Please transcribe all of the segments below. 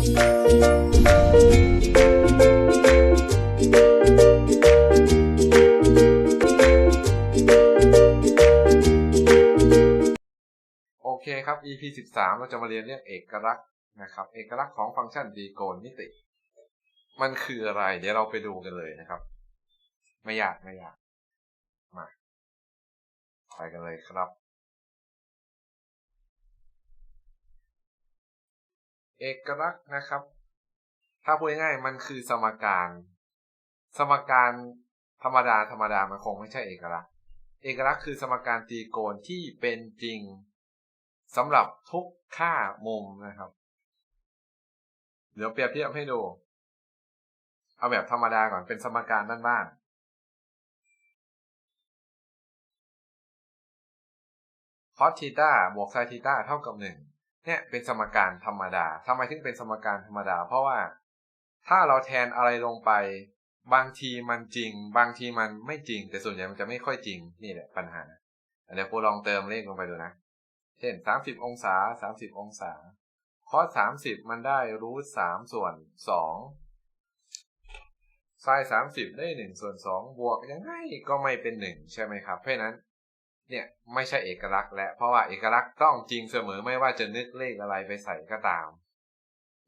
โอเคครับ EP 13 เราจะมาเรียนเรื่องเอกลักษณ์นะครับ เอกลักษณ์ของฟังก์ชันดีโกณมิติ มันคืออะไร เดี๋ยวเราไปดูกันเลยนะครับ ไม่ยากไม่ยาก มา ไปกันเลยครับ เอกลักษณ์นะครับ ถ้าพูดง่ายมันคือสมการ สมการธรรมดาธรรมดามันคงไม่ใช่เอกลักษณ์ เอกลักษณ์คือสมการตรีโกณที่เป็นจริงสำหรับทุกค่ามุมนะครับ เดี๋ยวเปรียบเทียบให้ดู เอาแบบธรรมดาก่อนเป็นสมการบ้านๆ cos ธีตาบวก sin ธีตาเท่ากับหนึ่ง เนี่ยเป็นสมการธรรมดาทำไมถึงเป็นสมการธรรมดา เพราะว่าถ้าเราแทนอะไรลงไป บางทีมันจริง บางทีมันไม่จริง แต่ส่วนใหญ่มันจะไม่ค่อยจริงนี่แหละปัญหาเดี๋ยวครูลองเติมเลขลงไปดูนะ เช่น30องศา30องศาคอส30มันได้รูท3ส่วน2ไซน์30ได้1ส่วน2บวกยังไงก็ไม่เป็น1ใช่ไหมครับ เพราะนั้น เนี่ยไม่ใช่เอกลักษณ์และเพราะว่าเอกลักษณ์ต้องจริงเสมอไม่ว่าจะนึกเลขอะไรไปใส่ก็ตาม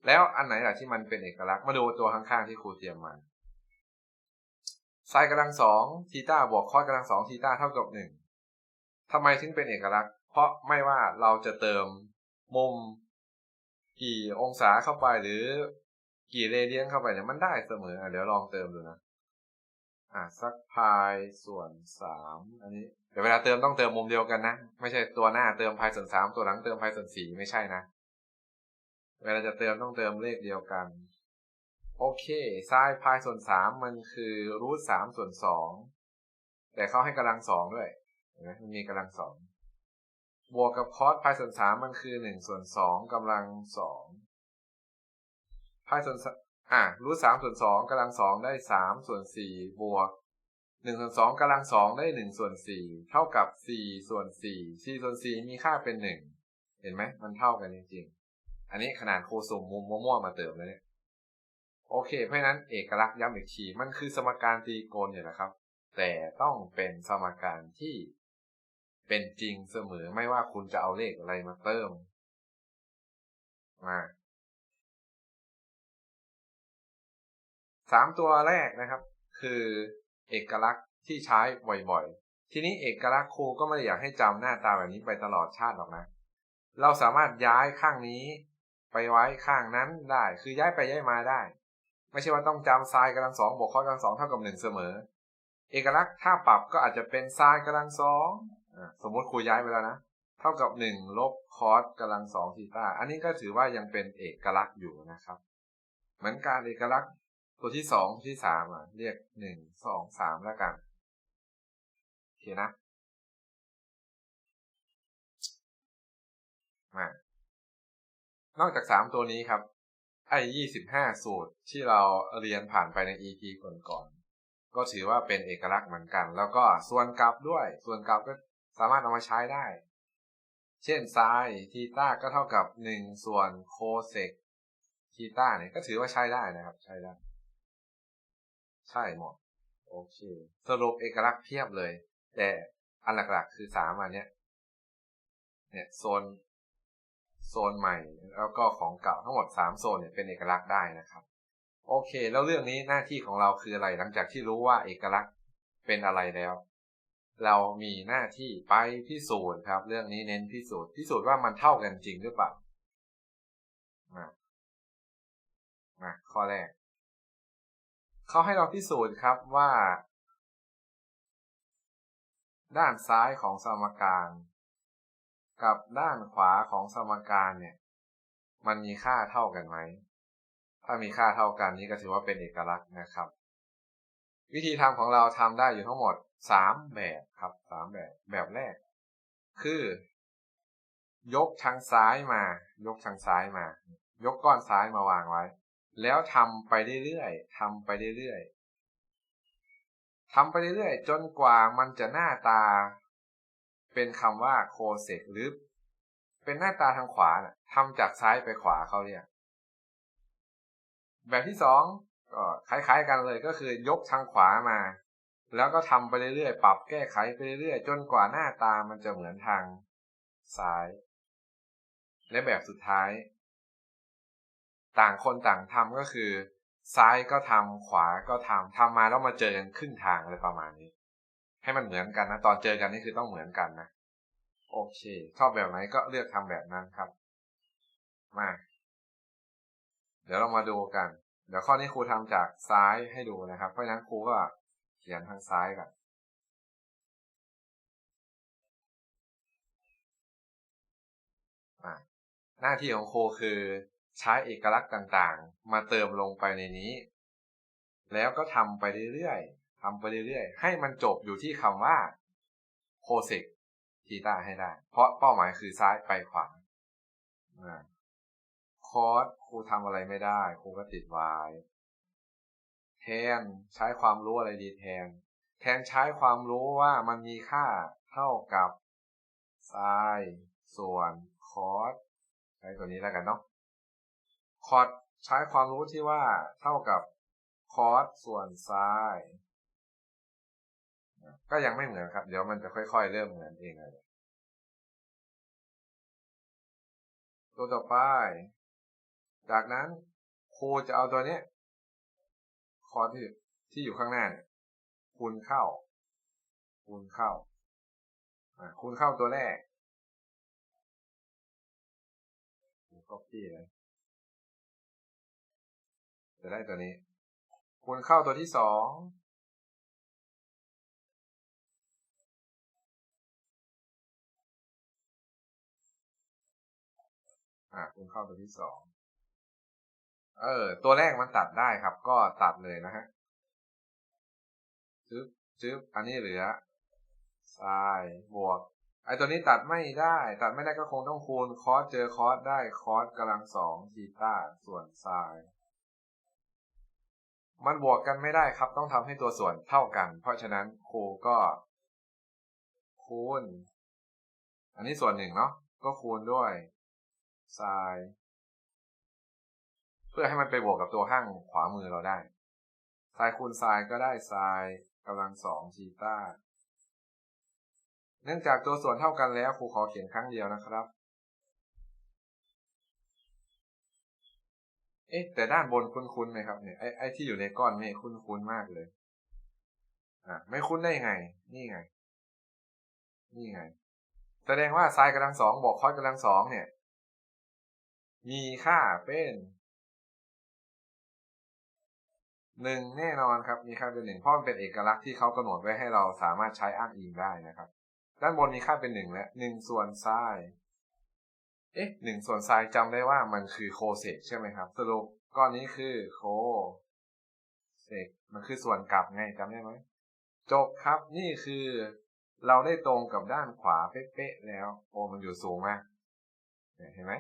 แล้วอันไหนล่ะที่มันเป็นเอกลักษณ์มาดูตัวข้างๆที่ครูเตรียมมาไซน์กำลังสองทีต้าบวกคอสกำลังสองทีต้าเท่ากับหนึ่งทำไมถึงเป็นเอกลักษณ์ เพราะไม่ว่าเราจะเติมมุม กี่องศาเข้าไปหรือกี่เรเดียนเข้าไปเนี่ยมันได้เสมออเดี๋ยวลองเติมดูนะ อะสักพายส่วนสามอันนี้เดี๋ยวเวลาเติมต้องเติมมุมเดียวกันนะ ไม่ใช่ตัวหน้าเติมพายส่วนสามตัวหลังเติมพายส่วนสี่ไม่ใช่นะ เวลาจะเติมต้องเติมเลขเดียวกัน โอเคไซน์พายส่วนสามมันคือรูทสามส่วนสองแต่เขาให้กำลังสองด้วยเห็นไหมมันมีกำลังสองบวกกับคอสพายส่วนสามมันคือหนึ่งส่วนสองกำลังสองพายส่วน อะรูทสามส่วนสองกำลังสองได้สามส่วนสี่บวกหนึ่งส่วนสองกำลังสองได้หนึ่งส่วนสี่เท่ากับสี่ส่วนสี่สี่ส่วนสี่มีค่าเป็นหนึ่งเห็นไหมมันเท่ากันจริงๆ อันนี้ขนาดโคสมมุมมั่วๆมาเติมเลยเนี่ยโอเค เพราะนั้นเอกลักษณ์ย้ำอีกทีมันคือสมการตรีโกณอยู่นะครับ แต่ต้องเป็นสมการที่เป็นจริงเสมอไม่ว่าคุณจะเอาเลขอะไรมาเติมมา สามตัวแรกนะครับ คือเอกลักษณ์ที่ใช้บ่อยๆ ทีนี้เอกลักษณ์ครูก็ไม่ได้อยากให้จำหน้าตาแบบนี้ไปตลอดชาติหรอกนะ เราสามารถย้ายข้างนี้ไปไว้ข้างนั้นได้ คือย้ายไปย้ายมาได้ ไม่ใช่ว่าต้องจำไซน์กำลังสองบวกคอสกำลังสองเท่ากับหนึ่งเสมอ เอกลักษณ์ถ้าปรับก็อาจจะเป็นไซน์กำลังสองสมมติครูย้ายไปแล้วนะ เท่ากับหนึ่งลบคอสกำลังสองทีตาอันนี้ก็ถือว่ายังเป็นเอกลักษณ์อยู่นะครับ เหมือนการเอกลักษณ์ ตัวที่สองที่สามอะ เรียกหนึ่งสองสามแล้วกันโอเคนะ มานอกจากสามตัวนี้ครับ ไอ้ยี่สิบห้าสูตรที่เราเรียนผ่านไปใน EP ก่อนๆก็ถือว่าเป็นเอกลักษณ์เหมือนกัน แล้วก็ส่วนกลับด้วย ส่วนกลับก็สามารถเอามาใช้ได้ เช่นไซน์ทีต้าก็เท่ากับหนึ่งส่วนโคเซกทีต้าเนี่ยก็ถือว่าใช้ได้นะครับ ใช้ได้ ใช่หมดโอเค สรุปเอกลักษณ์เพียบเลย แต่อันหลักๆคือสามอันเนี้ยเนี่ยโซนโซนใหม่แล้วก็ของเก่าทั้งหมดสามโซนเนี่ยเป็นเอกลักษณ์ได้นะครับ โอเค แล้วเรื่องนี้หน้าที่ของเราคืออะไร หลังจากที่รู้ว่าเอกลักษณ์เป็นอะไรแล้ว เรามีหน้าที่ไปพิสูจน์ครับ เรื่องนี้เน้นพิสูจน์พิสูจน์ว่ามันเท่ากันจริงหรือเปล่ามามาข้อแรก เขาให้เราพิสูจน์ครับว่า ด้านซ้ายของสมการ กับด้านขวาของสมการเนี่ย มันมีค่าเท่ากันไหม ถ้ามีค่าเท่ากันนี้ก็ถือว่าเป็นเอกลักษณ์นะครับ วิธีทำของเราทำได้อยู่ทั้งหมดสามแบบครับสามแบบ แบบแรก คือ ยกทางซ้ายมา ยกทางซ้ายมา ยกก้อนซ้ายมาวางไว้ แล้วทำไปเรื่อยๆทำไปเรื่อยๆทำไปเรื่อยๆจนกว่ามันจะหน้าตา เป็นคำว่าโคเซกหรือ เป็นหน้าตาทางขวานะ่ะทำจากซ้ายไปขวาเขาเรียกแบบที่สองก็คล้ายๆกันเลยก็คือยกทางขวามา แล้วก็ทำไปเรื่อยๆปรับแก้ไขไปเรื่อยๆจนกว่าหน้าตามันจะเหมือนทางซ้าย และแบบสุดท้าย ต่างคนต่างทำก็คือ ซ้ายก็ทำขวาก็ทำทำมาแล้วมาเจอกันครึ่งทางอะไรประมาณนี้ ให้มันเหมือนกันนะ ตอนเจอกันนี่คือต้องเหมือนกันนะ โอเค ชอบแบบไหนก็เลือกทำแบบนั้นครับ มา เดี๋ยวเรามาดูกัน เดี๋ยวข้อนี้ครูทำจากซ้ายให้ดูนะครับ เพราะฉะนั้นครูก็เขียนทางซ้ายก่อนหน้าที่ของครูคือ ใช้เอกลักษณ์ต่างๆ มาเติมลงไปในนี้ แล้วก็ทำไปเรื่อยๆทำไปเรื่อยๆ ให้มันจบอยู่ที่คำว่าโคเซกทีตาให้ได้ เพราะเป้าหมายคือซ้ายไปขวาคอร์สครูทำอะไรไม่ได้ครูก็ติดวายแทนใช้ความรู้อะไรดีแทน แทนใช้ความรู้ว่ามันมีค่าเท่ากับไซส่วนคอร์สใช้ตัวนี้แล้วกันเนาะ คอร์สใช้ความรู้ที่ว่าเท่ากับคอร์สส่วนไซก็ยังไม่เหมือนครับ เดี๋ยวมันจะค่อย ๆ เริ่มเหมือนเองเลยตัวต่อไป จากนั้นครูจะเอาตัวนี้คอที่ที่อยู่ข้างหน้าเนี่ยคูณเข้า คูณเข้าคูณเข้าตัวแรกก็ปี้เลย จะได้ตัวนี้คูณเข้าตัวที่สองอ่าคูณเข้าตัวที่สอง เออ ตัวแรกมันตัดได้ครับ ก็ตัดเลยนะฮะซึบซึบอันนี้เหลือทรายบวก ไอตัวนี้ตัดไม่ได้ ตัดไม่ได้ก็คงต้องคูณ คอสเจอคอสได้ คอสกำลังสองทีต้าส่วนทราย มันบวกกันไม่ได้ครับ ต้องทำให้ตัวส่วนเท่ากัน เพราะฉะนั้นครูก็ คูณ อันนี้ส่วนหนึ่งเนาะก็คูณด้วยทรายเพื่อให้มันไปบวกกับตัวข้างขวามือเราได้ทรายคูณทรายก็ได้ทรายกำลังสองชีต้าเนื่องจากตัวส่วนเท่ากันแล้วครูขอเขียนครั้งเดียวนะครับ เอ๊ะแต่ด้านบนคุ้นๆไหมครับเนี่ยไอ้ไอ้ที่อยู่ในก้อนเมฆคุ้นๆมากเลย อะไม่คุ้นได้ไง นี่ไง นี่ไง แสดงว่าทรายกำลังสองบอกคอยกำลังสองเนี่ย มีค่าเป็นหนึ่งแน่นอนครับ มีค่าเป็นหนึ่งเพราะมันเป็นเอกลักษณ์ที่เขากำหนดไว้ให้เราสามารถใช้อ้างอิงได้นะครับ ด้านบนมีค่าเป็นหนึ่งและหนึ่งส่วนทราย เอ๊ะหนึ่งส่วนทรายจำได้ว่ามันคือโคเซกใช่ไหมครับ สรุปก้อนนี้คือโคเซกมันคือส่วนกลับไงจำได้ไหมจบครับนี่คือเราได้ตรงกับด้านขวาเป๊ะๆแล้ว โอ้มันอยู่สูงมากเห็นไหม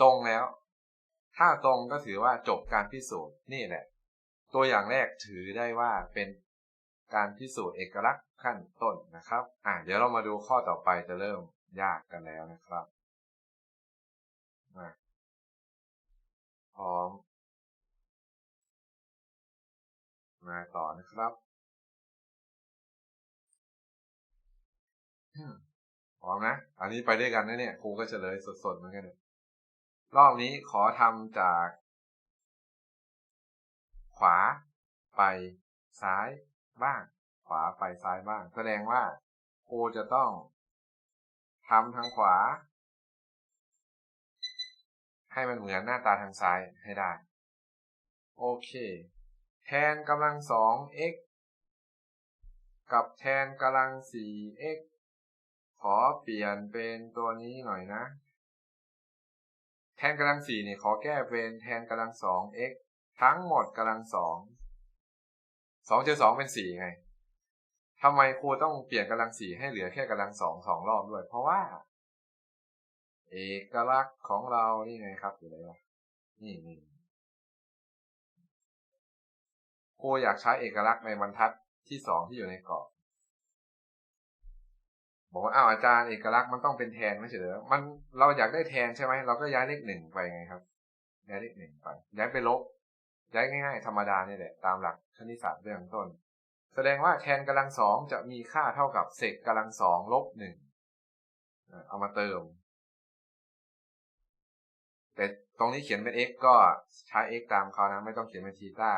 ตรงแล้ว ถ้าตรงก็ถือว่าจบการพิสูจน์นี่แหละ ตัวอย่างแรกถือได้ว่าเป็นการพิสูจน์เอกลักษณ์ขั้นต้นนะครับ อ่าเดี๋ยวเรามาดูข้อต่อไปจะเริ่ม ยากกันแล้วนะครับมาพร้อม มาต่อนะครับ พร้อมนะ อันนี้ไปด้วยกันนะเนี่ย ครูก็เฉลยสดๆเหมือนกันเนี่ยรอบนี้ขอทำจาก ขวาไปซ้ายบ้าง ขวาไปซ้ายบ้าง แสดงว่าครูจะต้อง ทำทางขวา ให้มันเหมือนหน้าตาทางซ้ายให้ได้ โอเค แทนกำลังสอง x กับแทนกำลังสี่ x ขอเปลี่ยนเป็นตัวนี้หน่อยนะ แทนกำลังสี่เนี่ยขอแก้เป็นแทนกำลังสอง x ทั้งหมดกำลังสองสองเจอสองเป็นสี่ไง ทำไมครูต้องเปลี่ยนกำลังสี่ให้เหลือแค่กำลังสองสองรอบด้วย เพราะว่า เอกลักษณ์ของเรานี่ไงครับอยู่ไหนวะนี่นี่ครูอยากใช้เอกลักษณ์ในบรรทัดที่สองที่อยู่ในกรอบบอกว่าอ้าวอาจารย์เอกลักษณ์มันต้องเป็นแทนไม่ใช่เหรอมันเราอยากได้แทนใช่ไหมเราก็ย้ายเลขหนึ่งไปไงครับย้ายเลขหนึ่งไปย้ายไปลบย้ายง่ายๆธรรมดาเนี่ยแหละตามหลักคณิตศาสตร์เบื้องต้น แสดงว่าแทนกำลังสองจะมีค่าเท่ากับเศษกำลังสองลบหนึ่งเอามาเติม แต่ตรงนี้เขียนเป็น x ก็ใช้ x ตามเขานะไม่ต้องเขียนเป็นทีตา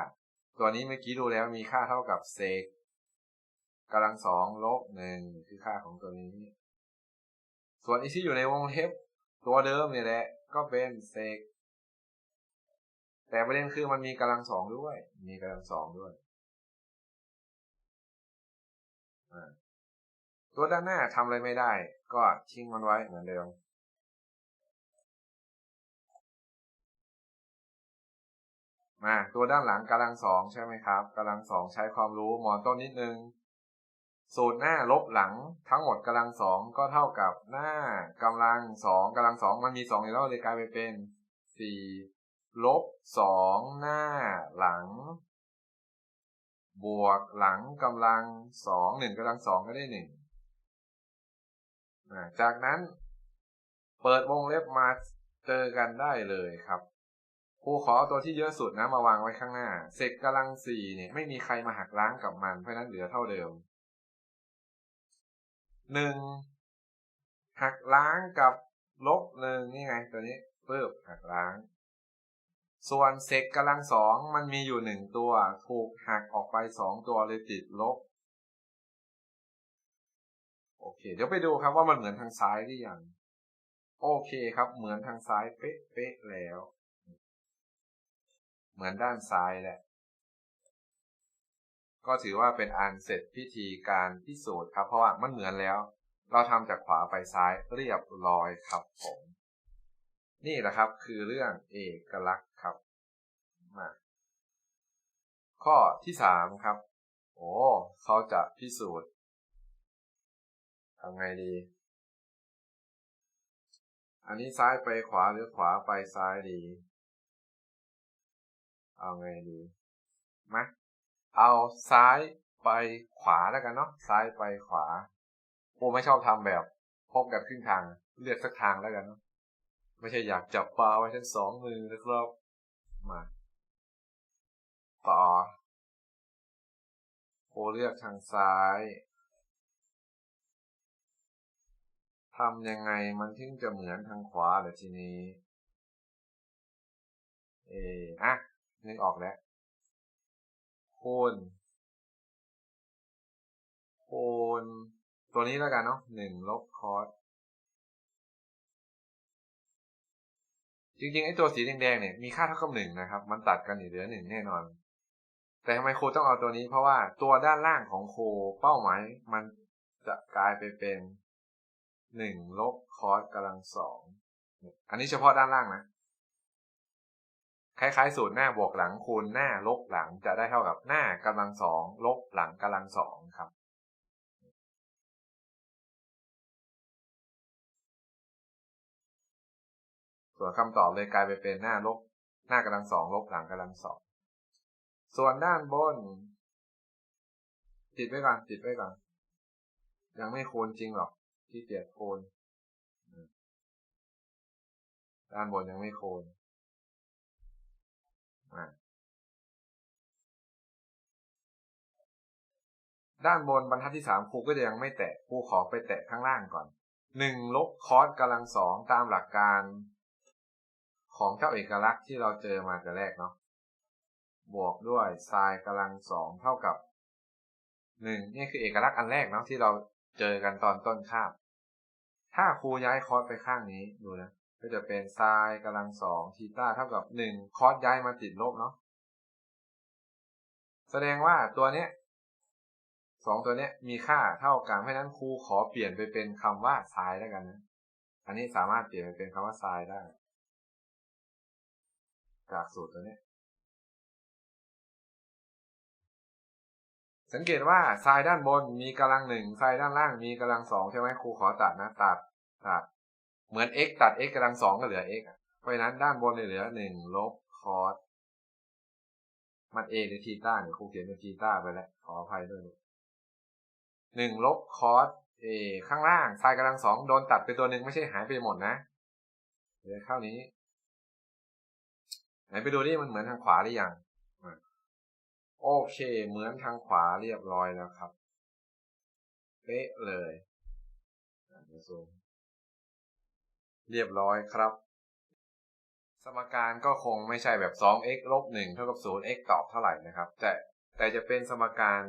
ตัวนี้เมื่อกี้ดูแล้วมีค่าเท่ากับเศษกำลังสองลบหนึ่งคือค่าของตัวนี้ ส่วนอีที่อยู่ในวงเล็บตัวเดิมเนี่ยแหละก็เป็นเศษแต่ประเด็นคือมันมีกำลังสองด้วย มีกำลังสองด้วย ตัวด้านหน้าทำอะไรไม่ได้ ก็ทิ้งมันไว้เหมือนเดิม มาตัวด้านหลังกำลังสองใช่ไหมครับกำลังสองใช้ความรู้หมอนต้นนิดนึง สูตรหน้าลบหลังทั้งหมดกำลังสองก็เท่ากับหน้ากำลังสองกำลังสองมันมีสองอยู่แล้วเลยกลายไปเป็นสี่ลบสองหน้าหลัง บวกหลังกำลังสองหนึ่งกำลังสองก็ได้หนึ่ง จากนั้นเปิดวงเล็บมาเจอกันได้เลยครับครูขอตัวที่เยอะสุดนะมาวางไว้ข้างหน้าเศษกำลังสี่เนี่ยไม่มีใครมาหักล้างกับมัน เพราะนั้นเหลือเท่าเดิมหนึ่งหักล้างกับลบหนึ่งนี่ไง ตัวนี้เพิ่มหักล้าง ส่วนเซกกำลังสองมันมีอยู่หนึ่งตัว ถูกหักออกไปสองตัวเลยติดลบ โอเค เดี๋ยวไปดูครับว่ามันเหมือนทางซ้ายหรือยัง โอเคครับ เหมือนทางซ้ายเป๊ะๆแล้ว เหมือนด้านซ้ายแหละ ก็ถือว่าเป็นอันเสร็จพิธีการพิสูจน์ครับ เพราะว่ามันเหมือนแล้ว เราทำจากขวาไปซ้ายเรียบร้อยครับผม นี่แหละครับ คือเรื่องเอกลักษณ์ครับ มา ข้อที่สามครับ โอ้เขาจะพิสูจน์ ทำไงดี อันนี้ซ้ายไปขวาหรือขวาไปซ้ายดี เอาไงดีมาเอาซ้ายไปขวาแล้วกันเนาะซ้ายไปขวาโอ้ไม่ชอบทำแบบพบกันครึ่งทางเลือกสักทางแล้วกันเนาะไม่ใช่อยากจับปลาไว้ทั้งสองมือนะครับมาต่อโคเลือกทางซ้าย ทำยังไงมันถึงจะเหมือนทางขวาเหรอทีนี้ เออะนึกออกแล้วคูณคูณตัวนี้แล้วกันเนาะหนึ่งลบคอสจริงๆ ไอ้ตัวสีแดงๆเนี่ยมีค่าเท่ากับหนึ่งนะครับ มันตัดกันอยู่เหลือหนึ่งแน่นอน แต่ทำไมโคต้องเอาตัวนี้เพราะว่าตัวด้านล่างของโคเป้าหมายมันจะกลายไปเป็น หนึ่งลบคอสกำลังสอง อันนี้เฉพาะด้านล่างนะ คล้ายๆ สูตรหน้าบวกหลังคูณหน้าลบหลังจะได้เท่ากับหน้ากำลังสองลบหลังกำลังสองครับ ส่วนคำตอบเลยกลายไปเป็นหน้าลบหน้ากำลังสองลบหลังกำลังสอง ส่วนด้านบน ติดไว้ก่อนติดไว้ก่อน ยังไม่โคนจริงหรอก ที่เกียดโคนด้านบนยังไม่โคนด้านบนบรรทัดที่สามครูก็จะยังไม่แตะครูขอไปแตะข้างล่างก่อนหนึ่งลบคอสกำลังสองตามหลักการของเจ้าเอกลักษณ์ที่เราเจอมาแต่แรกเนาะบวกด้วยไซน์กำลังสองเท่ากับหนึ่งนี่คือเอกลักษณ์อันแรกเนาะที่เรา เจอกันตอนต้นคาบ ถ้าครูย้ายคอร์สไปข้างนี้ดูนะ ก็จะเป็นไซน์กำลังสองทีต้าเท่ากับหนึ่งคอร์สย้ายมาติดลบเนาะ แสดงว่าตัวเนี้ยสองตัวเนี้ยมีค่าเท่ากัน เพราะนั้นครูขอเปลี่ยนไปเป็นคำว่าไซน์แล้วกันนะ อันนี้สามารถเปลี่ยนไปเป็นคำว่าไซน์ได้ จากสูตรตัวเนี้ย สังเกตว่าทรายด้านบนมีกำลังหนึ่งทรายด้านล่างมีกำลังสองใช่ไหมครูขอตัดนะตัดตัด เหมือน x ตัด x กำลังสองก็เหลือ x เพราะฉะนั้นด้านบนเหลือหนึ่งลบคอสมัน a หรือทีต้าเนี่ยครูเขียนเป็นทีต้าไปแล้วขออภัยด้วยหนึ่งลบคอส a ข้างล่างทรายกำลังสองโดนตัดไปตัวหนึ่งไม่ใช่หายไปหมดนะเหลือเท่านี้ ไหนไปดูดิมันเหมือนทางขวาหรือยัง โอเค เหมือนทางขวาเรียบร้อยแล้วครับ เป๊ะเลยเรียบร้อยครับ สมการก็คงไม่ใช่แบบ 2x ลบ1เท่ากับ 0x ตอบเท่าไหร่นะครับ แต่แต่จะเป็นสมการ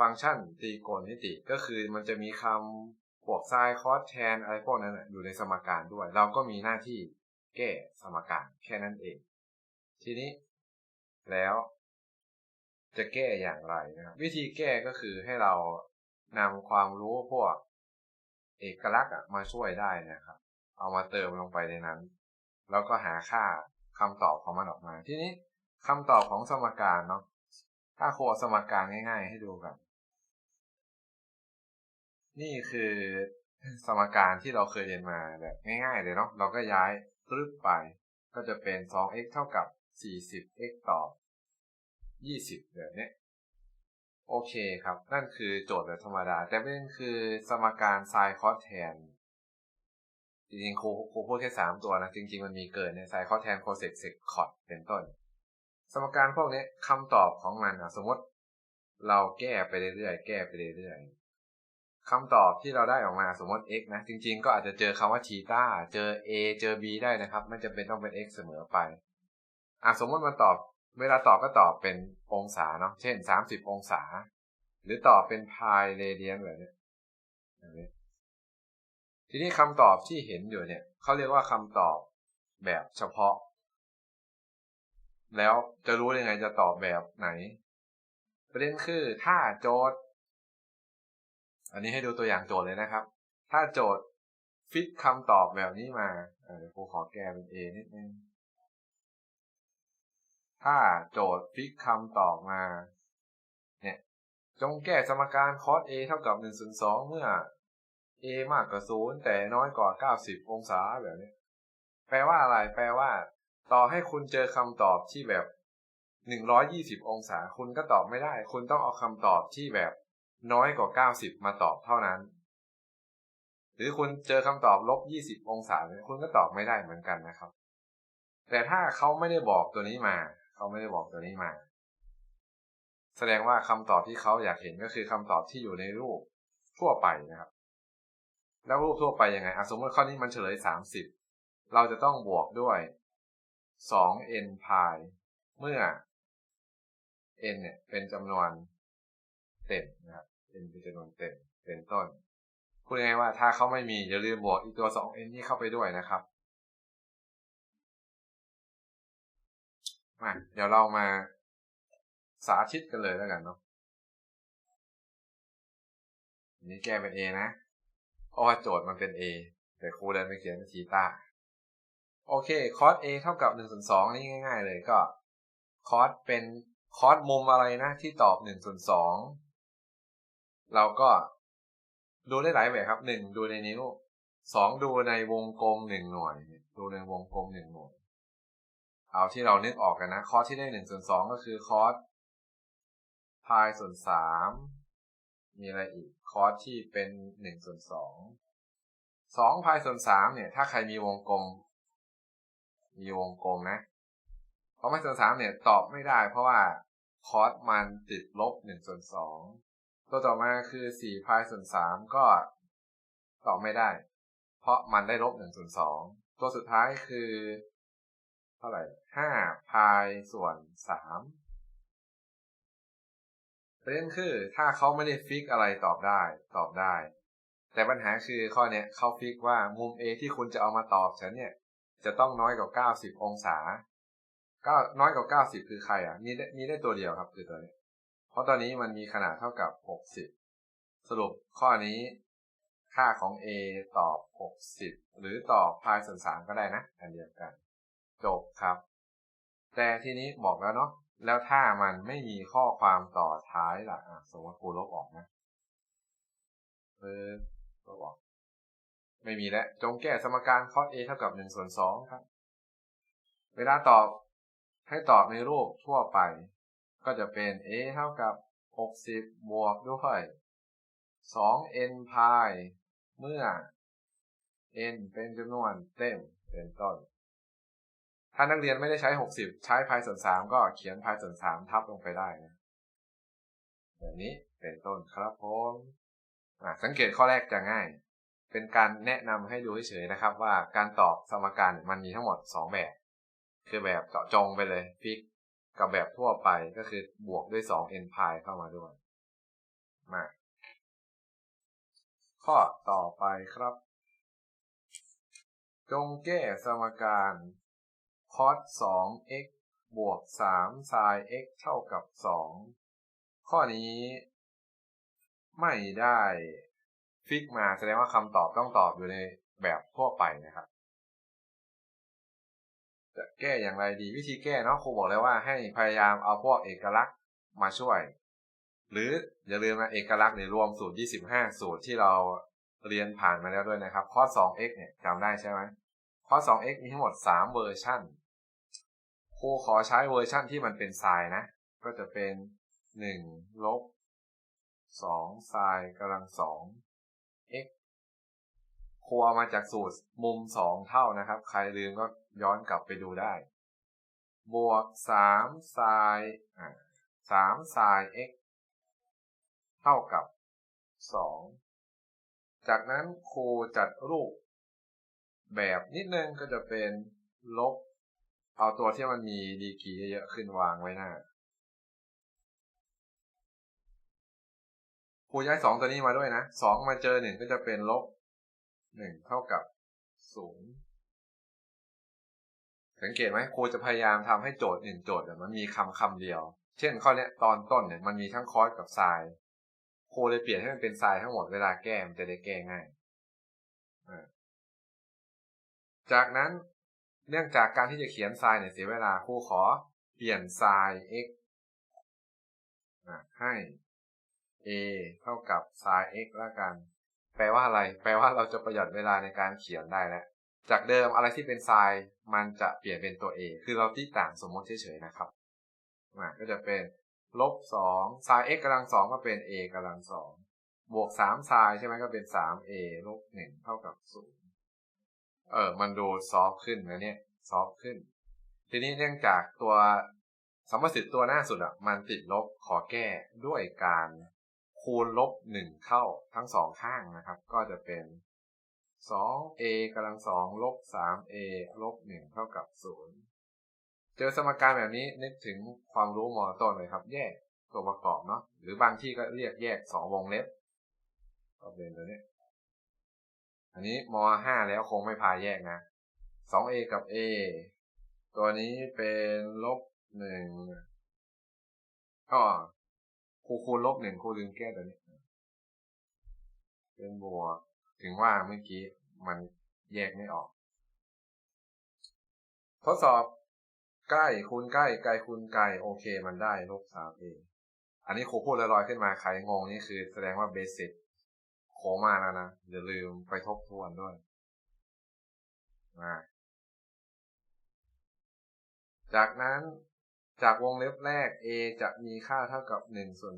ฟังก์ชันตรีโกณมิติก็คือมันจะมีคำบวกไซน์คอสแทนอะไรพวกนั้นอยู่ในสมการด้วย เราก็มีหน้าที่แก้สมการแค่นั้นเอง ทีนี้แล้ว จะแก้อย่างไรนะครับ วิธีแก้ก็คือให้เรานำความรู้พวกเอกลักษณ์มาช่วยได้นะครับ เอามาเติมลงไปในนั้น แล้วก็หาค่าคำตอบของมันออกมา ทีนี้คำตอบของสมการเนาะถ้าโคสมการง่าย ๆ ให้ดูกัน นี่คือสมการที่เราเคยเรียนมาแบบง่ายๆเลยเนาะเราก็ย้ายรึบไป ก็จะเป็น 2x เท่ากับ 40x ต่อ 20แบบนี้โอเคครับ นั่นคือโจทย์แบบธรรมดา แต่เป็นคือสมการไซน์คอสแทน จริงๆครูครูพูดแค่สามตัวนะ จริง ๆ มันมีเกินในไซน์คอสแทนโคเซกเซกคอร์ดเป็นต้น สมการพวกนี้คำตอบของมันอะสมมติเราแก้ไปเรื่อยๆ แก้ไปเรื่อยๆคำตอบที่เราได้ออกมาสมมติ x นะ จริง ๆ ก็อาจจะเจอคำว่าทีต้าเจอ a เจอ b ได้นะครับ ไม่จำเป็นต้องเป็น x เสมอไปอะสมมติมันตอบ เวลาตอบก็ตอบเป็นองศาเนาะเช่นสามสิบองศา หรือตอบเป็นพายเรเดียนแบบนี้ทีนี้คำตอบที่เห็นอยู่เนี่ยเขาเรียกว่าคำตอบแบบเฉพาะ แล้วจะรู้ยังไงจะตอบแบบไหน ประเด็นคือถ้าโจทย์ อันนี้ให้ดูตัวอย่างโจทย์เลยนะครับ ถ้าโจทย์ฟิตคำตอบแบบนี้มาเดี๋ยวครูขอแก้เป็น A นิดนึง ถ้าโจทย์ฟิกคำตอบมา เนี่ย จงแก้สมการคอส a เท่ากับ1ส่วน2เมื่อ a มากกว่า 0 แต่น้อยกว่า 90 องศาแบบนี้ แปลว่าอะไร แปลว่า ต่อให้คุณเจอคำตอบที่แบบ 120 องศา คุณก็ตอบไม่ได้ คุณต้องเอาคำตอบที่แบบน้อยกว่า 90 มาตอบเท่านั้น หรือคุณเจอคำตอบลบ 20 องศาเนี่ยคุณก็ตอบไม่ได้เหมือนกันนะครับ แต่ถ้าเขาไม่ได้บอกตัวนี้มา เขาไม่ได้บอกตัวนี้มา แสดงว่าคำตอบที่เขาอยากเห็นก็คือคำตอบที่อยู่ในรูปทั่วไปนะครับ แล้วรูปทั่วไปยังไงสมมติข้อนี้มันเฉลยสามสิบเราจะต้องบวกด้วยสอง n พายเมื่อ n เนี่ยเป็นจำนวนเต็มนะครับ n เป็นจำนวนเต็มเป็นต้น พูดง่ายว่าถ้าเขาไม่มีอย่าลืมบวกอีกตัว 2n นี้เข้าไปด้วยนะครับ มาเดี๋ยวเรามาสาธิตกันเลยแล้วกันเนาะนี้แก้เป็น A นะเพราะว่าโจทย์มันเป็น A แต่ครูเดินไปเขียนเป็นทีตาโอเค คอส A เท่ากับ1ส่วน2นี่ง่าย ๆ เลยก็ คอสเป็นคอสมุมอะไรนะ ที่ตอบ1ส่วน2เราก็ดูได้หลายแบบครับ1ดูในนิ้ว2ดูในวงกลม1หน่วย ดูในวงกลม1หน่วย เอาที่เรานึกออกกันนะ คอสที่ได้หนึ่งส่วนสองก็คือคอสพายส่วนสามมีอะไรอีก คอสที่เป็นหนึ่งส่วนสองสองพายส่วนสามเนี่ย ถ้าใครมีวงกลม มีวงกลมนะเพราะไม่ส่วนสามเนี่ยตอบไม่ได้ เพราะว่าคอสมันติดลบหนึ่งส่วนสองตัวต่อมาคือสี่พายส่วนสามก็ตอบไม่ได้ เพราะมันได้ลบหนึ่งส่วนสองตัวสุดท้ายคือ เท่าไหร่ห้าพายส่วนสามประเด็นคือถ้าเขาไม่ได้ฟิกอะไรตอบได้ตอบได้ แต่ปัญหาคือข้อเนี้ยเขาฟิกว่ามุม A ที่คุณจะเอามาตอบฉันเนี่ย จะต้องน้อยกว่า 90 องศาก็น้อยกว่า 90 คือใครอะมีได้มีได้ตัวเดียวครับคือตัวนี้ เพราะตอนนี้มันมีขนาดเท่ากับ 60 สรุปข้อนี้ค่าของ A ตอบ 60 หรือตอบพายส่วน3ก็ได้นะ อันเดียวกัน จบครับ แต่ทีนี้บอกแล้วเนาะแล้วถ้ามันไม่มีข้อความต่อท้ายล่ะสมมติครูลบออกนะเออลบออกไม่มีแล้ว จงแก้สมการคอส a เท่ากับ1ส่วน2ครับ เวลาตอบให้ตอบในรูปทั่วไป ก็จะเป็น a เท่ากับ 60 บวกด้วย 2n พายเมื่อ n เป็นจำนวนเต็มเป็นต้น ถ้านักเรียนไม่ได้ใช้หกสิบใช้พายส่วนสามก็เขียนพายส่วนสามทับลงไปได้นะแบบนี้เป็นต้นครับผมสังเกตข้อแรกจะง่าย เป็นการแนะนำให้ดูเฉยๆนะครับ ว่าการตอบสมการมันมีทั้งหมดสองแบบ คือแบบเจาะจงไปเลยฟิกกับแบบทั่วไปก็คือบวกด้วยสอง n พายเข้ามาด้วย มา ข้อต่อไปครับ จงแก้สมการ cos 2 x บวก3 sin x เท่ากับ2ข้อนี้ ไม่ได้ฟิกมาแสดงว่าคำตอบต้องตอบอยู่ในแบบทั่วไปนะครับ จะแก้อย่างไรดีวิธีแก้เนาะครูบอกแล้วว่าให้พยายามเอาพวกเอกลักษณ์มาช่วย หรืออย่าลืมนะเอกลักษณ์ในรวมสูตร 25 สูตรที่เราเรียนผ่านมาแล้วด้วยนะครับ ข้อ 2x เนี่ยจำได้ใช่ไหมข้อ 2x มีทั้งหมด 3 เวอร์ชัน ครูขอใช้เวอร์ชันที่มันเป็นไซน์นะ ก็จะเป็น1ลบ2ไซน์กำลัง2 x ครูเอามาจากสูตรมุม 2 เท่านะครับ ใครลืมก็ย้อนกลับไปดูได้ บวก3ไซน์อ่า3ไซน์ x เท่ากับ 2 จากนั้นครูจัดรูปแบบนิดนึงก็จะเป็นลบ เอาตัวที่มันมีดีกีเยอะขึ้นวางไว้หน้าครูย้ายสองตัวนี้มาด้วยนะสองมาเจอหนึ่งก็จะเป็นลบหนึ่งเท่ากับศูนย์สังเกตไหมครูจะพยายามทำให้โจทย์หนึ่งโจทย์มันมีคำคำเดียว เช่นข้อนี้ตอนต้นเนี่ยมันมีทั้งคอสกับไซน์ครูเลยเปลี่ยนให้มันเป็นไซน์ทั้งหมดเวลาแก้มันจะได้แก้ง่ายจากนั้น เนื่องจากการที่จะเขียนไซน์เนี่ยเสียเวลาครูขอเปลี่ยนไซน์ x ให้ a เท่ากับไซน์ x แล้วกัน แปลว่าอะไร แปลว่าเราจะประหยัดเวลาในการเขียนได้แล้วจากเดิมอะไรที่เป็นไซน์มันจะเปลี่ยนเป็นตัว a คือเราที่ต่างสมมติเฉยๆนะครับก็จะเป็นลบสองไซน์ x กำลังสองก็เป็น a กำลังสองบวกสามไซน์ใช่ไหมก็เป็นสาม a ลบหนึ่งเท่ากับศูนย์ เออ มันดูซอฟขึ้นนะเนี่ยซอฟขึ้น ทีนี้เนื่องจากตัวสมมติทธิ์ตัวหน้าสุดอะ มันติดลบขอแก้ด้วยการคูณลบหนึ่งเข้าทั้งสองข้างนะครับ ก็จะเป็น 2a กำลังสองลบ 3a ลบ1เท่ากับ0เจอสมการแบบนี้นึกถึงความรู้มอต้นเลยครับ แยกตัวประกอบเนาะหรือบางที่ก็เรียกแยก2วงเล็บก็เป็นตัวนี้ อันนี้มห้าแล้วคงไม่พาแยกนะสอง a กับ a ตัวนี้เป็นลบหนึ่งก็คูคูณลบหนึ่งคูลืมแก้ตัวนี้เป็นบวกถึงว่าเมื่อกี้มันแยกไม่ออก ทดสอบใกล้คูณใกล้ไกลคูณไกลโอเค มันได้ลบสามเออันนี้ครูพูดลอยๆขึ้นมาใครงงนี่คือแสดงว่าเบสิก โคมาแล้วนะอย่าลืมไปทบทวนด้วยจากนั้นจากวงเล็บแรก a จะมีค่าเท่ากับ1ส่วน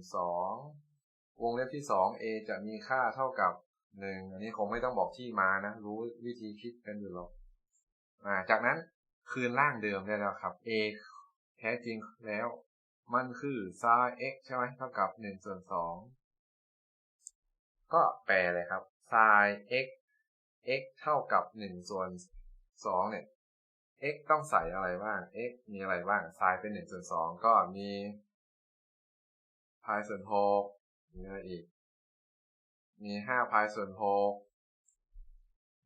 2วงเล็บที่ 2 a จะมีค่าเท่ากับ 1 อันนี้คงไม่ต้องบอกที่มานะ รู้วิธีคิดกันอยู่หรอกจากนั้นคืนร่างเดิมได้แล้วครับ a แท้จริงแล้ว มันคือ sin x ใช่ไหมเท่ากับ1ส่วน2 ก็แปลเลยครับ sin x x เท่ากับ1ส่วน2เนี่ย x ต้องใส่อะไรบ้าง x มีอะไรบ้าง sin เป็น1ส่วน2ก็มีพายส่วน6มีอะไรอีก มี5พายส่วน6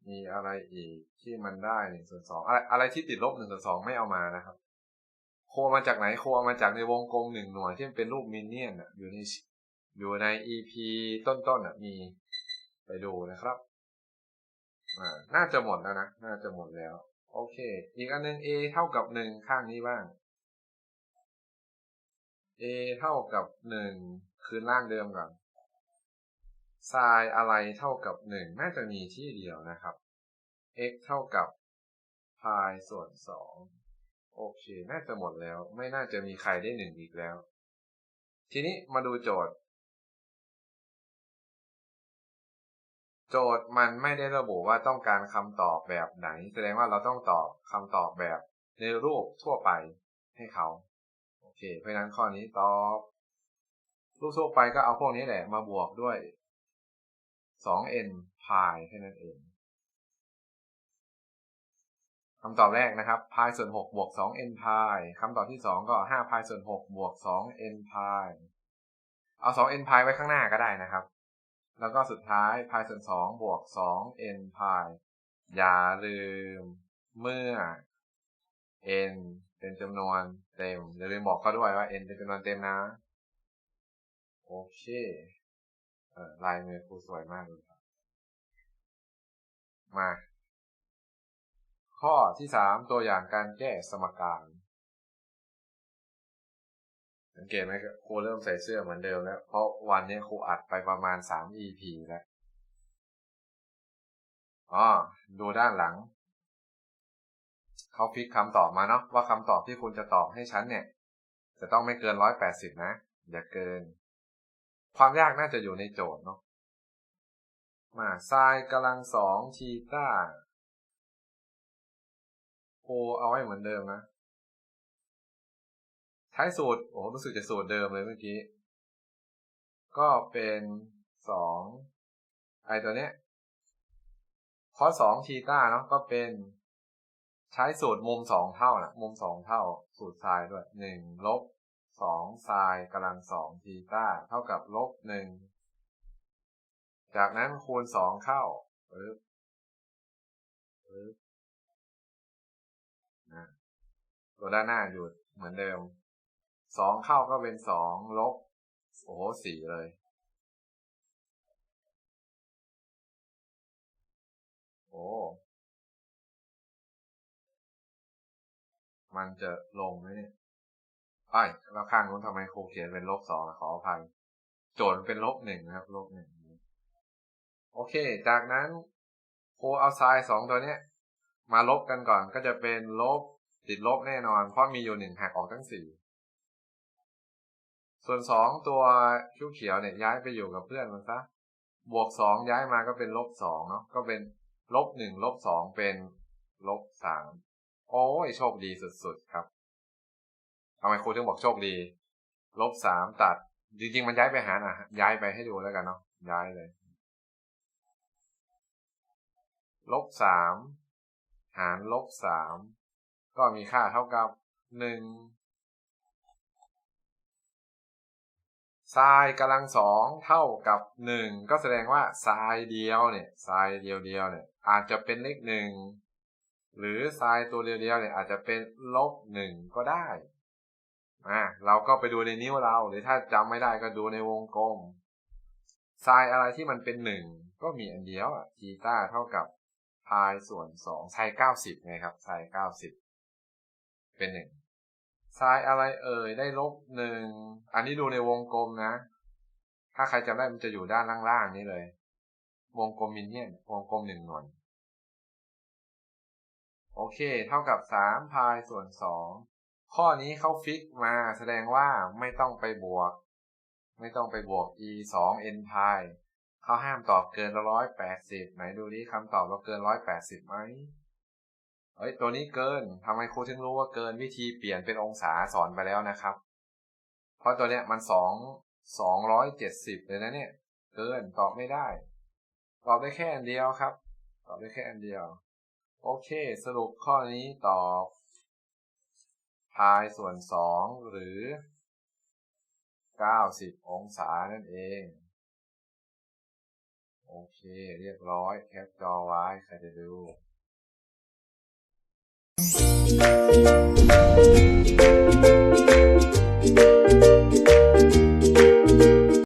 มีอะไรอีกที่มันได้1ส่วน2อะไรอะไรที่ติดลบ1ส่วน2ไม่เอามานะครับ โคมาจากไหนโคมาจากในวงกลมหนึ่งหน่วยที่เป็นรูปมินเนี่ยนอยู่ใน อยู่ใน EP ต้นๆมีไปดูนะครับน่าจะหมดแล้วนะ น่าจะหมดแล้ว โอเค อีกอันนึง a เท่ากับหนึ่งข้างนี้บ้าง a เท่ากับหนึ่งคืนล่างเดิมก่อน sin อะไรเท่ากับหนึ่งน่าจะมีที่เดียวนะครับ x เท่ากับ pi ส่วนสองโอเค น่าจะหมดแล้ว ไม่น่าจะมีใครได้หนึ่งอีกแล้ว ทีนี้มาดูโจทย์ โจทย์มันไม่ได้ระบุว่าต้องการคำตอบแบบไหน แสดงว่าเราต้องตอบคำตอบแบบในรูปทั่วไปให้เขา โอเค เพราะฉะนั้นข้อนี้ตอบ รูปทั่วไปก็เอาพวกนี้แหละมาบวกด้วย 2n พายแค่นั้นเองคำตอบแรกนะครับพายส่วน6บวก 2n พายคำตอบที่ 2 ก็5พายส่วน6บวก 2n พายเอา 2n พายไว้ข้างหน้าก็ได้นะครับ แล้วก็สุดท้ายพายส่วน2บวก 2n พายอย่าลืมเมื่อ n เป็นจำนวนเต็มอย่าลืมบอกเขาด้วยว่า n เป็นจำนวนเต็มนะ โอเคเออลายมือครูสวยมากเลยครับ มา ข้อที่สามตัวอย่างการแก้สมการ สังเกตไหมครูเริ่มใส่เสื้อเหมือนเดิมแล้ว เพราะวันนี้ครูอัดไปประมาณสาม EP แล้วอ๋อดูด้านหลัง เขาพิกคำตอบมาเนาะว่าคำตอบที่คุณจะตอบให้ฉันเนี่ย จะต้องไม่เกินร้อยแปดสิบนะ อย่าเกิน ความยากน่าจะอยู่ในโจทย์เนาะมาไซน์กำลังสองชีต้าโคเอาไว้เหมือนเดิมนะ ใช้สูตรโอ้รู้สึกจะสูตรเดิมเลยเมื่อกี้ ก็เป็นสองไอตัวเนี้ยคอสองชีต้าเนาะก็เป็น ใช้สูตรมุมสองเท่านะมุมสองเท่า สูตรไซน์ด้วยหนึ่งลบสองไซน์กำลังสองทีต้าเท่ากับลบหนึ่งจากนั้นคูณสองเข้าปึ๊บปึ๊บตัวด้านหน้าอยู่เหมือนเดิม สองเข้าก็เป็นสองลบ โอ้โหสี่เลย โอ้ มันจะลงไหมเนี่ยไอ้แล้วข้างนู้นทำไมครูเขียนเป็นลบสองขออภัย โจทย์เป็นลบหนึ่งนะครับ ลบหนึ่งโอเค จากนั้นครูเอาไซน์สองตัวเนี้ย มาลบกันก่อนก็จะเป็นลบติดลบแน่นอน เพราะมีอยู่หนึ่งหักออกทั้งสี่ ส่วนสองตัวคิ้วเขียวเนี่ยย้ายไปอยู่กับเพื่อนมันซะบวกสองย้ายมาก็เป็นลบสองเนาะก็เป็นลบหนึ่งลบสองเป็นลบสามโอ้ยโชคดีสุดๆครับทำไมครูถึงบอกโชคดีลบสามตัด จริง ๆ มันย้ายไปหานะย้ายไปให้ดูแล้วกันเนาะย้ายเลยลบสามหารลบสามก็มีค่าเท่ากับหนึ่ง ไซน์กำลังสองเท่ากับหนึ่งก็แสดงว่าไซน์เดียวเนี่ยไซน์เดียวเดียวเนี่ยอาจจะเป็นเลขหนึ่งหรือไซน์ตัวเดียวเดียวเนี่ยอาจจะเป็นลบหนึ่งก็ได้อ่าเราก็ไปดูในนิ้วเรา หรือถ้าจำไม่ได้ก็ดูในวงกลมไซน์อะไรที่มันเป็นหนึ่งก็มีอันเดียวอะทีต้าเท่ากับพายส่วนสองไซน์เก้าสิบไงครับไซน์เก้าสิบเป็นหนึ่ง ไซน์อะไรเอ่ยได้ลบหนึ่งอันนี้ดูในวงกลมนะ ถ้าใครจำได้มันจะอยู่ด้านล่างๆนี้เลย วงกลมมินเนี่ยวงกลมหนึ่งหน่วยโอเค เท่ากับสามพายส่วนสองข้อนี้เขาฟิกมาแสดงว่าไม่ต้องไปบวก ไม่ต้องไปบวก e สอง n พายเขาห้ามตอบเกินร้อยแปดสิบไหนดูนี้คำตอบเราเกินร้อยแปดสิบไหม เฮ้ยตัวนี้เกินทำไมครูถึงรู้ว่าเกินวิธีเปลี่ยนเป็นองศาสอนไปแล้วนะครับ เพราะตัวเนี้ยมันสองสองร้อยเจ็ดสิบเลยนะเนี่ย เกินตอบไม่ได้ ตอบได้แค่อันเดียวครับ ตอบได้แค่อันเดียว โอเค สรุปข้อนี้ตอบพายส่วนสองหรือเก้าสิบองศานั่นเอง โอเค เรียบร้อยแคปจอไว้ใครจะดู thank you